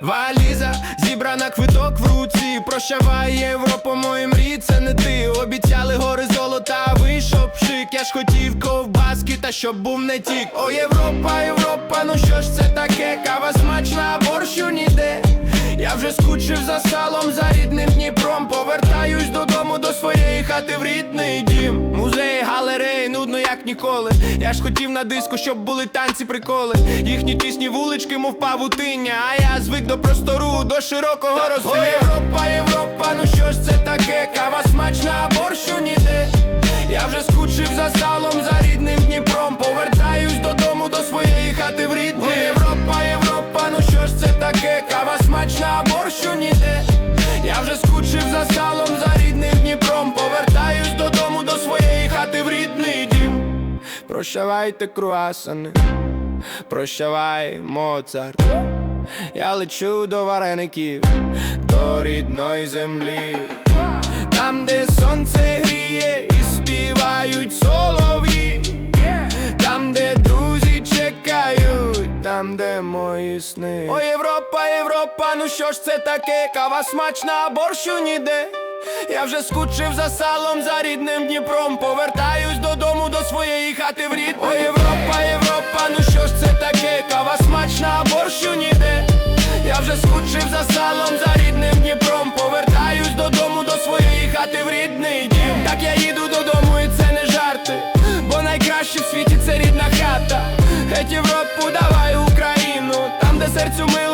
Валіза, зібрана квиток в руці. Прощавай, Європа, мої мрії, це не ти. Обіцяли гори золота, вийшов пшик. Я ж хотів ковбаски, та щоб був не тік. О, Європа, Європа, ну що ж це таке? Кава смачна, борщу ніде. Я вже скучив за салом, за рідним Дніпром. Повертаюсь додому до своєї ніколи. Я ж хотів на диску, щоб були танці, приколи. Їхні тісні вулички, мов павутиння. А я звик до простору, до широкого розстрілу. Європа, Європа, ну що ж це таке? Кава смачна, а борщу ніде. Я вже скучив за салом, за рідним Дніпром. Повертаюсь додому до своєї хати в рідний. О, Європа, Європа, ну що ж це таке? Кава смачна, а борщу ніде. Я вже скучив за салом, за рідним Прощавайте, круасани, прощавай, Моцарт. Я лечу до вареників, до рідної землі, там, де сонце гріє і співають солов'ї, там, де друзі чекають, там, де мої сни. О, Європа, Європа, ну що ж це таке? Кава смачна, борщу ніде. Я вже скучив за салом, за рідним Дніпром. Повертаюсь своєї хати в рідний. О, Європа, Європа, ну що ж це таке? Кава смачна, а борщу ніде. Я вже скучив за салом, за рідним Дніпром. Повертаюсь додому до своєї хати в рідний дім. Так я їду додому, і це не жарти. Бо найкраще в світі це рідна хата. Геть Європу, давай Україну, там, де серцю мило,